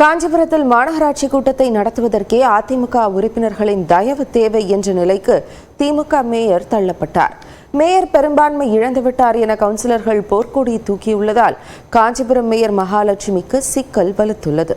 காஞ்சிபுரத்தில் மாநகராட்சி கூட்டத்தை நடத்துவதற்கே அதிமுக உறுப்பினர்களின் தயவு தேவை என்ற நிலைக்கு திமுக மேயர் தள்ளப்பட்டார். மேயர் பெரும்பான்மை இழந்துவிட்டார் என கவுன்சிலர்கள் போர்க்கொடி தூக்கியுள்ளதால் காஞ்சிபுரம் மேயர் மகாலட்சுமிக்கு சிக்கல் வலுத்துள்ளது.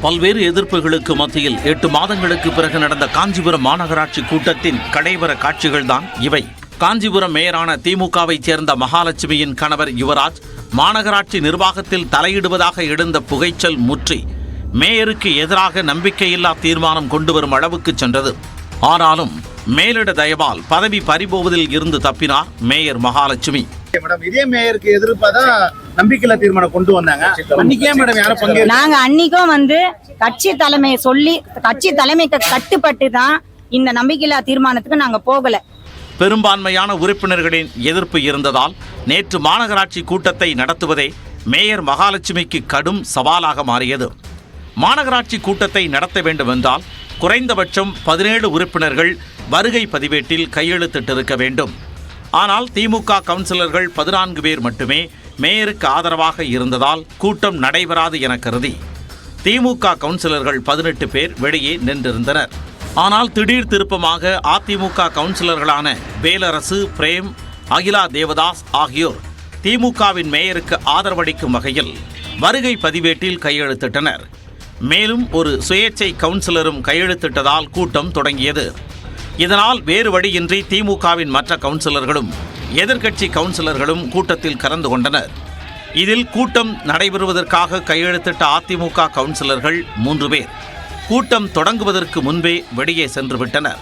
பல்வேறு எதிர்ப்புகளுக்கு மத்தியில் எட்டு மாதங்களுக்கு பிறகு நடந்த காஞ்சிபுரம் மாநகராட்சி கூட்டத்தின் கடைவர காட்சிகள்தான் இவை. காஞ்சிபுரம் மேயரான திமுகவைச் சேர்ந்த மகாலட்சுமியின் கணவர் யுவராஜ் மாநகராட்சி நிர்வாகத்தில் தலையிடுவதாக எழுந்த புகைச்சல் முற்றி. மேயருக்கு எதிராக நம்பிக்கையில்லா தீர்மானம் கொண்டு வரும் அளவுக்கு சென்றது. ஆனாலும் மேலிட தயவால் பதவி பறிபோவதில் இருந்து தப்பினார் மேயர் மகாலட்சுமி. மேடம். இதே மேயருக்கு எதிர்ப்பா தான் நம்பிக்கையில்லா தீர்மானம் கொண்டு வந்தாங்க. அன்னைக்கே மேடம் யாரும் பங்கேற்க நாங்க அன்னைக்கும் வந்து கட்சி தலைமையை சொல்லி கட்சி தலைமைக்கு கட்டுப்பட்டு தான் இந்த நம்பிக்கையில்லா தீர்மானத்துக்கு நாங்க போகல. பெரும்பான்மையான உறுப்பினர்களின் எதிர்ப்பு இருந்ததால் நேற்று மாநகராட்சி கூட்டத்தை நடத்துவதே மேயர் மகாலட்சுமிக்கு கடும் சவாலாக மாறியது. மாநகராட்சி கூட்டத்தை நடத்த வேண்டுமென்றால் குறைந்தபட்சம் பதினேழு உறுப்பினர்கள் வருகை பதிவேட்டில் கையெழுத்திட்டிருக்க வேண்டும். ஆனால் திமுக கவுன்சிலர்கள் பதினான்கு பேர் மட்டுமே மேயருக்கு ஆதரவாக இருந்ததால் கூட்டம் நடைபெறாது என கருதி திமுக கவுன்சிலர்கள் பதினெட்டு பேர் வெளியே நின்றிருந்தனர். ஆனால் திடீர் திருப்பமாக அதிமுக கவுன்சிலர்களான வேலரசு பிரேம் அகிலா தேவதாஸ் ஆகியோர் திமுகவின் மேயருக்கு ஆதரவளிக்கும் வகையில் வருகை பதிவேட்டில் கையெழுத்திட்டனர். மேலும் ஒரு சுயேட்சை கவுன்சிலரும் கையெழுத்திட்டதால் கூட்டம் தொடங்கியது. இதனால் வேறு வழியின்றி திமுகவின் மற்ற கவுன்சிலர்களும் எதிர்க்கட்சி கவுன்சிலர்களும் கூட்டத்தில் கலந்து கொண்டனர். இதில் கூட்டம் நடைபெறுவதற்காக கையெழுத்திட்ட அதிமுக கவுன்சிலர்கள் மூன்று பேர். கூட்டம் தொடங்குவதற்கு முன்பே வெளியே சென்று விட்டனர்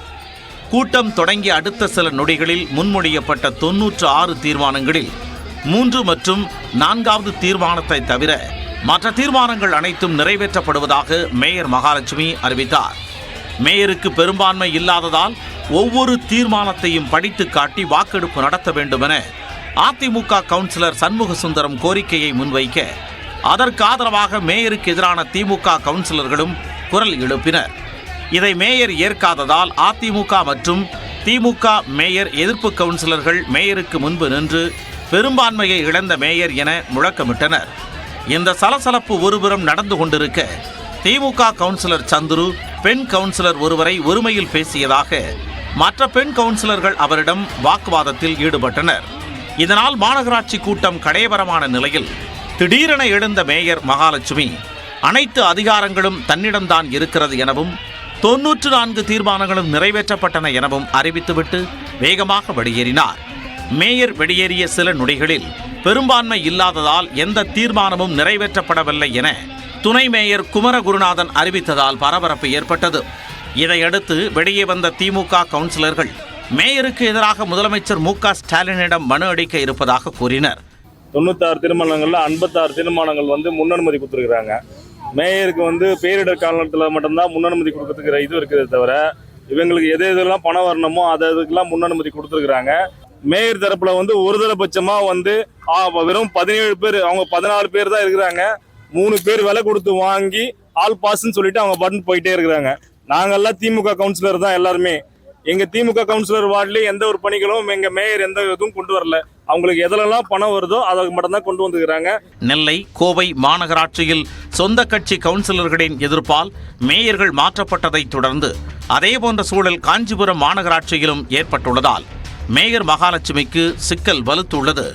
கூட்டம் தொடங்கிய அடுத்த சில நொடிகளில் முன்மொழியப்பட்ட தொன்னூற்று ஆறு தீர்மானங்களில் மூன்று மற்றும் நான்காவது தீர்மானத்தை தவிர மற்ற தீர்மானங்கள் அனைத்தும் நிறைவேற்றப்படுவதாக மேயர் மகாலட்சுமி அறிவித்தார். மேயருக்கு பெரும்பான்மை இல்லாததால் ஒவ்வொரு தீர்மானத்தையும் படித்து காட்டி வாக்கெடுப்பு நடத்த வேண்டுமென அதிமுக கவுன்சிலர் சண்முக சுந்தரம் கோரிக்கையை முன்வைக்க அதற்கு ஆதரவாக மேயருக்கு எதிரான திமுக கவுன்சிலர்களும் குரல் எழுப்பினர். இதை மேயர் ஏற்காததால் அதிமுக மற்றும் திமுக மேயர் எதிர்ப்பு கவுன்சிலர்கள் மேயருக்கு முன்பு நின்று பெரும்பான்மையை இழந்த மேயர் என முழக்கமிட்டனர். இந்த சலசலப்பு ஒருபுறம் நடந்து கொண்டிருக்க திமுக கவுன்சிலர் சந்துரு பெண் கவுன்சிலர் ஒருவரை ஒருமையில் பேசியதாக மற்ற பெண் கவுன்சிலர்கள் அவரிடம் வாக்குவாதத்தில் ஈடுபட்டனர். இதனால் மாநகராட்சி கூட்டம் கடையபரமான நிலையில் திடீரென எழுந்த மேயர் மகாலட்சுமி அனைத்து அதிகாரங்களும் தன்னிடம்தான் இருக்கிறது எனவும் தொன்னூற்று நான்கு தீர்மானங்களும் நிறைவேற்றப்பட்டன எனவும் அறிவித்துவிட்டு வேகமாக வெளியேறினார். மேயர் வெளியேறிய சில நொடிகளில் பெரும்பான்மை இல்லாததால் எந்த தீர்மானமும் நிறைவேற்றப்படவில்லை என துணை மேயர் குமரகுருநாதன் அறிவித்ததால் பரபரப்பு ஏற்பட்டது. இதையடுத்து வெளியே வந்த திமுக கவுன்சிலர்கள் மேயருக்கு எதிராக முதலமைச்சர் மு க ஸ்டாலினிடம் மனு அடிக்க இருப்பதாக கூறினர். தொண்ணூத்தாறு திருமணங்களில் ஐம்பத்தாறு தீர்மானங்கள் வந்து முன்னனுமதி கொடுத்துருக்குறாங்க. மேயருக்கு வந்து பேரிடர் காலத்தில் மட்டும்தான் முன்னனுமதி கொடுக்கறதுக்கு இது இருக்கிறத தவிர இவங்களுக்கு எது எதெல்லாம் பணம் வரணுமோ அது அதுக்கெல்லாம் முன்னனுமதி கொடுத்துருக்குறாங்க. மேயர் தரப்பில் வந்து ஒருதலைபட்சமா வந்து ஆ, வெறும் பதினேழு பேர் அவங்க பதினாலு பேர் தான் இருக்கிறாங்க. மூணு பேர் விலை கொடுத்து வாங்கி ஆல் பாஸ்ன்னு சொல்லிட்டு அவங்க பட்டன் போயிட்டே இருக்கிறாங்க. நாங்கெல்லாம் திமுக கவுன்சிலர் தான் எல்லாருமே. எங்க திமுக கவுன்சிலர் வார்டில் எந்த ஒரு பணிகளும் எங்க மேயர் எந்த இதுவும் கொண்டு வரல. அவங்களுக்கு எதிலெல்லாம் பணம் வருதோ அதை மட்டும்தான் கொண்டு வந்துக்கிறாங்க. நெல்லை கோவை மாநகராட்சியில் சொந்த கட்சி கவுன்சிலர்களின் எதிர்ப்பால் மேயர்கள் மாற்றப்பட்டதைத் தொடர்ந்து அதேபோன்ற சூழல் காஞ்சிபுரம் மாநகராட்சியிலும் ஏற்பட்டுள்ளதால் மேயர் மகாலட்சுமிக்கு சிக்கல் வலுத்துள்ளது.